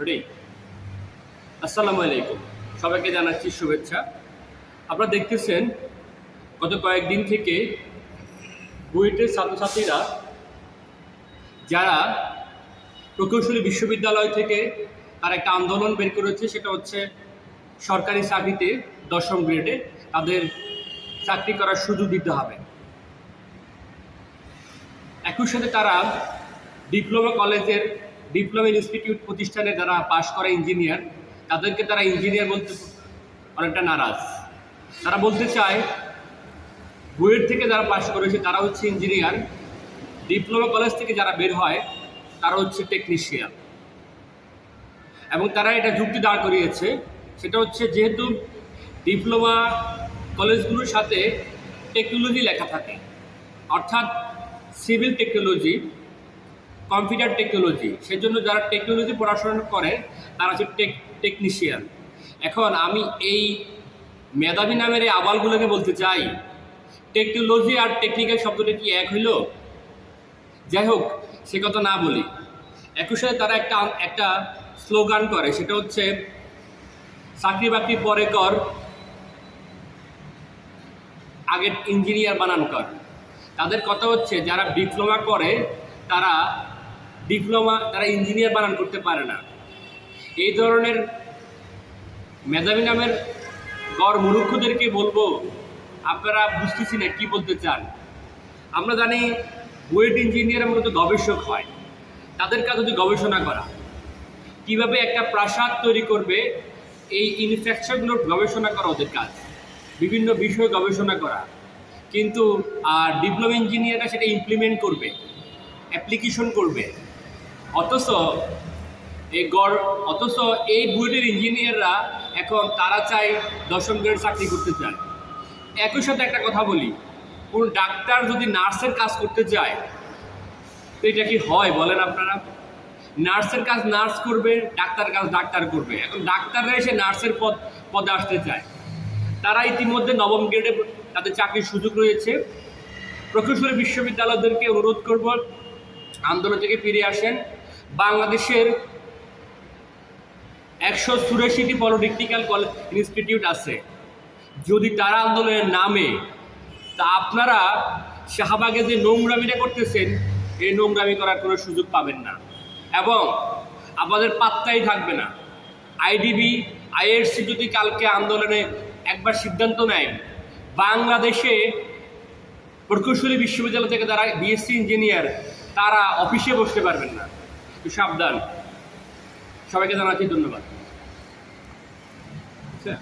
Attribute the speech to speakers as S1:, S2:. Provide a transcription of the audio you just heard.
S1: Ready? আসসালামু আলাইকুম। সবাইকে জানাচ্ছি শুভেচ্ছা। আপনারা দেখতেছেন, গত কয়েকদিন থেকে বুয়েটের ছাত্রছাত্রীরা, যারা প্রকৌশলী বিশ্ববিদ্যালয় থেকে তার একটা আন্দোলন বের করেছে, সেটা হচ্ছে সরকারি চাকরিতে দশম গ্রেডে তাদের চাকরি করার সুযোগ দিতে হবে। একই সাথে তারা ডিপ্লোমা কলেজের ডিপ্লোমা ইনস্টিটিউট প্রতিষ্ঠানে যারা পাশ করে ইঞ্জিনিয়ার তাদেরকে তারা ইঞ্জিনিয়ার বলতে অনেকটা নারাজ। তারা বলতে চায়, বুয়েট থেকে যারা পাশ করেছে তারা হচ্ছে ইঞ্জিনিয়ার ডিপ্লোমা কলেজ থেকে যারা বের হয়, তারা হচ্ছে টেকনিশিয়ান এবং তারা এটা যুক্তি দাঁড় করিয়েছে, সেটা হচ্ছে যেহেতু ডিপ্লোমা কলেজগুলোর সাথে টেকনোলজি লেখা থাকে, অর্থাৎ সিভিল টেকনোলজি কম্পিউটার টেকনোলজি, সেজন্য যারা টেকনোলজি পড়াশোনা করে, তারা হচ্ছে টেক টেকনিশিয়ান এখন আমি এই মেধাবী নামের এই আবালগুলোকে বলতে চাই, টেকনোলজি আর টেকনিক্যাল শব্দটা কি এক হইল? যাই হোক, সে কথা না বলি। একই সাথে তারা একটা একটা স্লোগান করে, সেটা হচ্ছে, চাকরি বাকরি পরে কর, আগে ইঞ্জিনিয়ার বানান কর। তাদের কথা হচ্ছে, যারা ডিপ্লোমা করে, তারা ডিপ্লোমা তারা ইঞ্জিনিয়ার বানান করতে পারে না। এই ধরনের মেধাবী নামের গড় মূর্খদেরকে বলব, আপনারা বুঝতেছি না কি বলতে চান। আমরা জানি বুয়েট ইঞ্জিনিয়ার মূলত গবেষক হয়। তাদের কাজ হচ্ছে গবেষণা করা। কীভাবে একটা প্রাসাদ তৈরি করবে, এই ইনফ্রাস্ট্রাকচারগুলোর গবেষণা করা ওদের কাজ। বিভিন্ন বিষয়ে গবেষণা করা। কিন্তু আর ডিপ্লোমা ইঞ্জিনিয়াররা সেটা ইমপ্লিমেন্ট করবে অ্যাপ্লিকেশন করবে। অথচ এই গড়, অথচ এই বুয়েটের ইঞ্জিনিয়াররা এখন তারা চায় দশম গ্রেড চাকরি করতে চায়। একই সাথে একটা কথা বলি, কোন ডাক্তার যদি নার্সের কাজ করতে চায়, তো এটা কি হয় বলেন আপনারা? নার্সের কাজ নার্স করবে, ডাক্তার কাজ ডাক্তার করবে। এখন ডাক্তাররা এসে নার্সের পদ, পদে আসতে চায়। তারা ইতিমধ্যে নবম গ্রেডে তাদের চাকরির সুযোগ রয়েছে। প্রকৌশলী বিশ্ববিদ্যালয়দেরকে অনুরোধ করব, আন্দোলন থেকে ফিরে আসেন। বাংলাদেশের একশো চুরাশিটি পলিটেকনিক্যাল কলেজ ইনস্টিটিউট আছে। যদি তারা আন্দোলনের নামে, তা আপনারা শাহবাগে যে নোংরামিটা করতেছেন, এই নোংরামি করার কোনো সুযোগ পাবেন না। এবং আমাদের পাত্তাই থাকবে না। আইডিবি আইএসসি যদি কালকে আন্দোলনে একবার সিদ্ধান্ত নেয়, বাংলাদেশে প্রকৌশলী বিশ্ববিদ্যালয় থেকে যারা বিএসসি ইঞ্জিনিয়ার, তারা অফিসে বসতে পারবেন না। তো সাবধান। সবাইকে জানাচ্ছি ধন্যবাদ।
S2: আচ্ছা।